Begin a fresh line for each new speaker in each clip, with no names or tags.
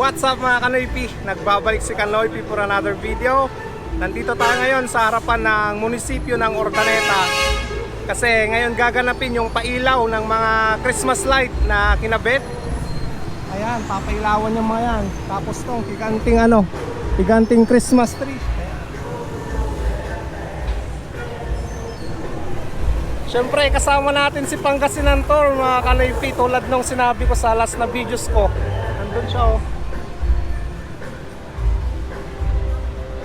What's up mga Kanoypi? Nagbabalik si Kanoypi for another video. Nandito tayo ngayon sa harapan ng munisipyo ng Ordaneta. Kasi ngayon gaganapin yung pailaw ng mga Christmas light na kinabit. Ayan, papailawan yung mga yan. Tapos tong giganting ano, giganting Christmas tree. Siyempre, kasama natin si Pangasinan Tour, mga Kanoypi, tulad nung sinabi ko sa last na videos ko. Nandun siya, oh.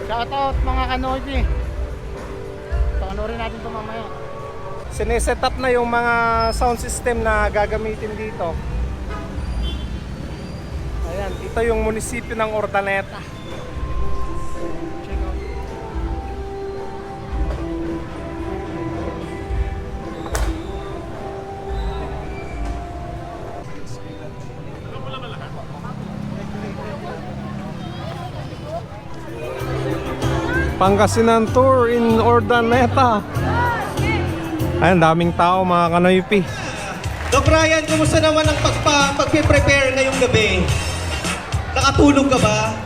Shoutout mga kanoypi. Panoorin natin ito mamaya.
Sineset up na yung mga sound system na gagamitin dito. Ayan, ito yung munisipyo ng Ordaneta. Pangasinan Tour in Ordaneta. Ayan, daming tao mga kanoypi.
Doc Ryan, kumusta naman ang pagpa, pagpe-prepare ngayong gabi? Nakatulog ka ba?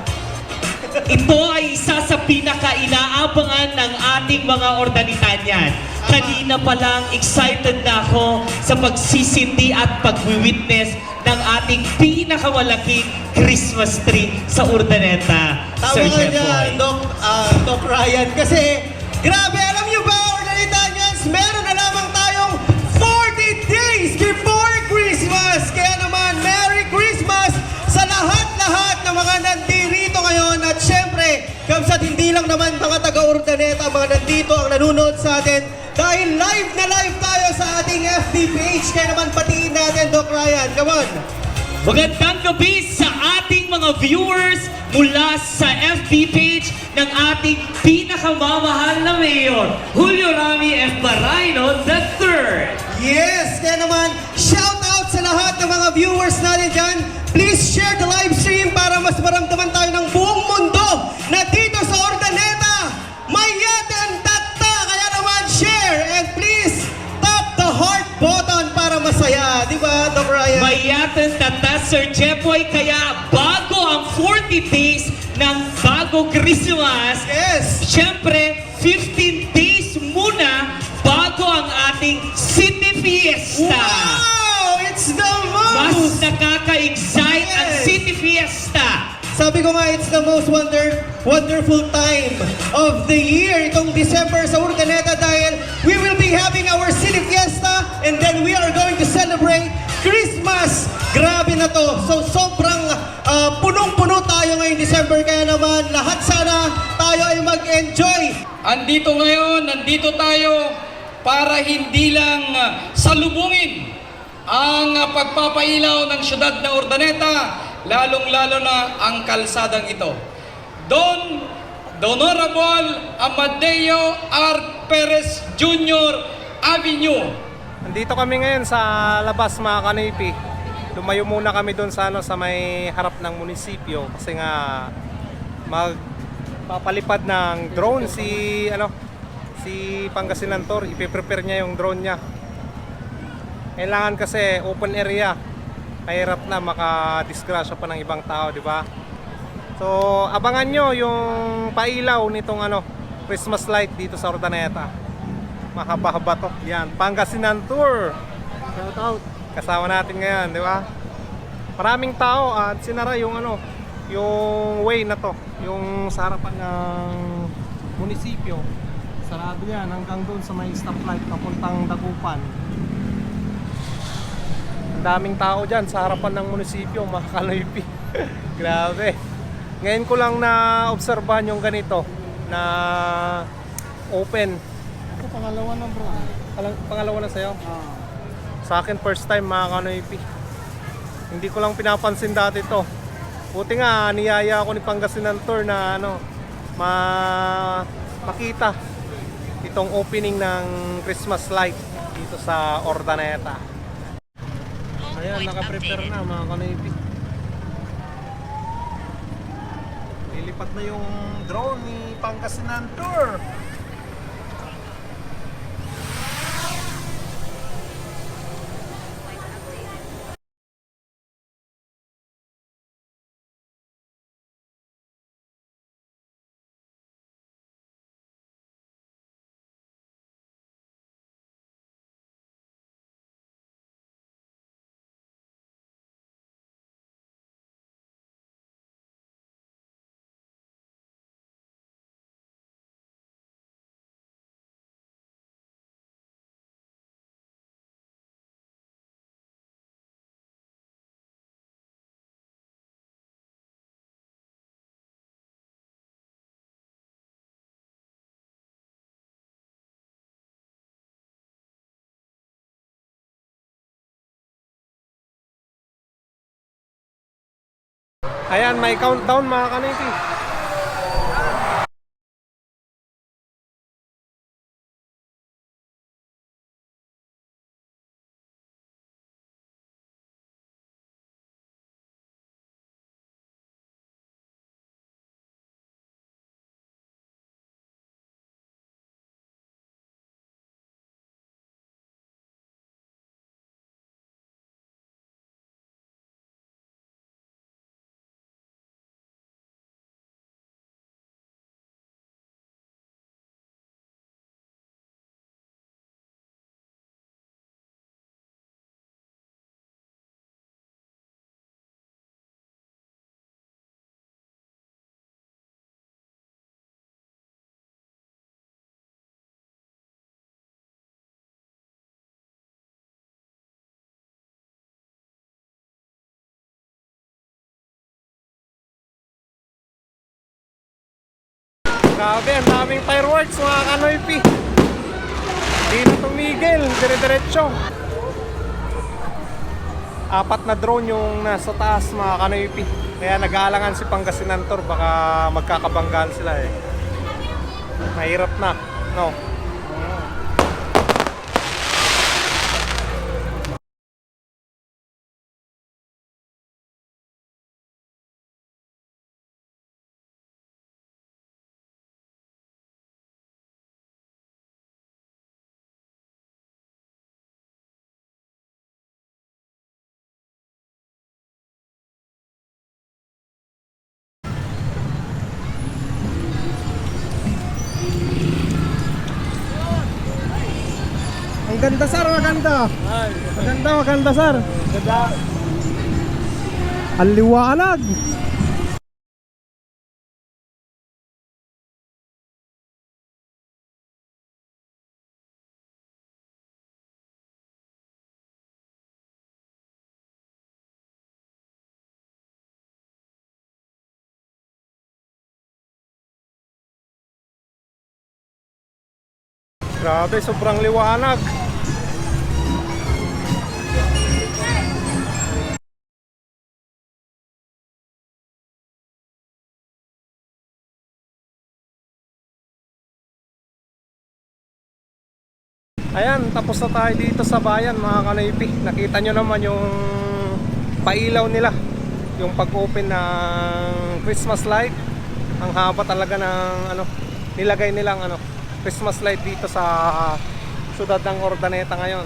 Ito ay isa sa pinaka-inaabangan ng ating mga ordanitanyan. Kanina pa lang, excited na ako sa pagsisindi at pag-witness ng ating pinakamalaking Christmas tree sa Urdaneta.
Tama
Sir
ka. Doc, ah, Doc Ryan. Kasi, grabe, alam niyo ba, Organitanians, meron na lamang tayong 40 days before Christmas. Kaya naman, Merry Christmas sa lahat-lahat ng mga nandirito ngayon. At syempre, kamsat hindi lang naman mga taga-Urdaneta, mga nandito ang nanonood sa atin. FB page. Kaya naman, patiin natin, Doc Ryan. Come on.
Magandang gabi sa ating mga viewers mula sa FB page ng ating pinakamamahal na mayor, Julio Rami F. Barayno III.
Yes! Kaya naman, shout out sa lahat ng mga viewers natin dyan. Please share the live stream para mas maramdaman tayo ng
Mayatan tata Sir Jepoy kaya bago ang 40 days ng bago Christmas,
Yes!
syempre 15 days muna bago ang ating City Fiesta.
Wow! It's the
Mas
most!
nakaka-excite ang
Yes.
City Fiesta.
Sabi ko nga, it's the most wonder, wonderful time of the year, itong December sa Urdaneta
Andito ngayon, nandito tayo para hindi lang salubungin ang pagpapailaw ng syudad ng Urdaneta, lalong-lalo na ang kalsadang ito. Don Honorable Amadeo R. Perez Jr. Avenue.
Nandito kami ngayon sa labas mga kanipi. Lumayo muna kami doon sa ano sa may harap ng munisipyo kasi nga magpapalipad ng drone si ano si Pangasinan Tour. Ipe-prepare niya yung drone niya. Kailangan kasi open area. Mahirap na makadisgrasya pa ng ibang tao, di ba? So, abangan nyo yung pailaw nitong ano, Christmas light dito sa Ordaneta. Mahaba-haba to. Yan, Pangasinan Tour.
Shout out.
Kasama natin ngayon, di ba? Maraming tao at sinara yung ano, yung way na to, yung sa harapan ng munisipyo. Sarado yan hanggang doon sa may stoplight papuntang Dagupan. Ang daming tao dyan sa harapan ng munisipyo, mga kaloypi. Grabe. Ngayon ko lang na obserbahan yung ganito na open.
Ito pangalawa na bro.
Palang- Pangalawa na sa'yo?
Ah.
Sa akin first time mga kanoypi. Hindi ko lang pinapansin dati to. Buti nga niyaya ako ni Pangasinan Tour na ano ma makita itong opening ng Christmas light dito sa Ordaneta. Ayan, naka-prepare na mga kanoypi. Lilipat na yung drone ni Pangasinan Tour. Ayan, may countdown mga kaniti. Grabe, ang daming fireworks mga kanoypi. Di na tumigil, dire-diretso. Apat na drone yung nasa taas mga kanoypi. Kaya nag-aalangan si Pangasinan Tour, baka magkakabanggaan sila eh. Mahirap na, no? Ang ganda sir, maganda. Maganda, maganda sir. Ganda. Ang liwanag. Grabe, sobrang liwanag. Ayan, tapos na tayo dito sa bayan mga kanaypi. Nakita nyo naman yung pailaw nila. Yung pag-open ng Christmas light. Ang haba talaga ng ano, nilagay nilang ano, Christmas light dito sa sudad ng Ordaneta ngayon.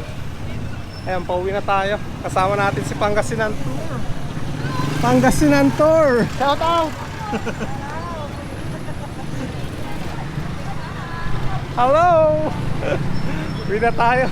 Ayan, pauwi na tayo. Kasama natin si Pangasinan Tour. Pangasinan Tour!
Shout out!
Hello! Uwi tayo.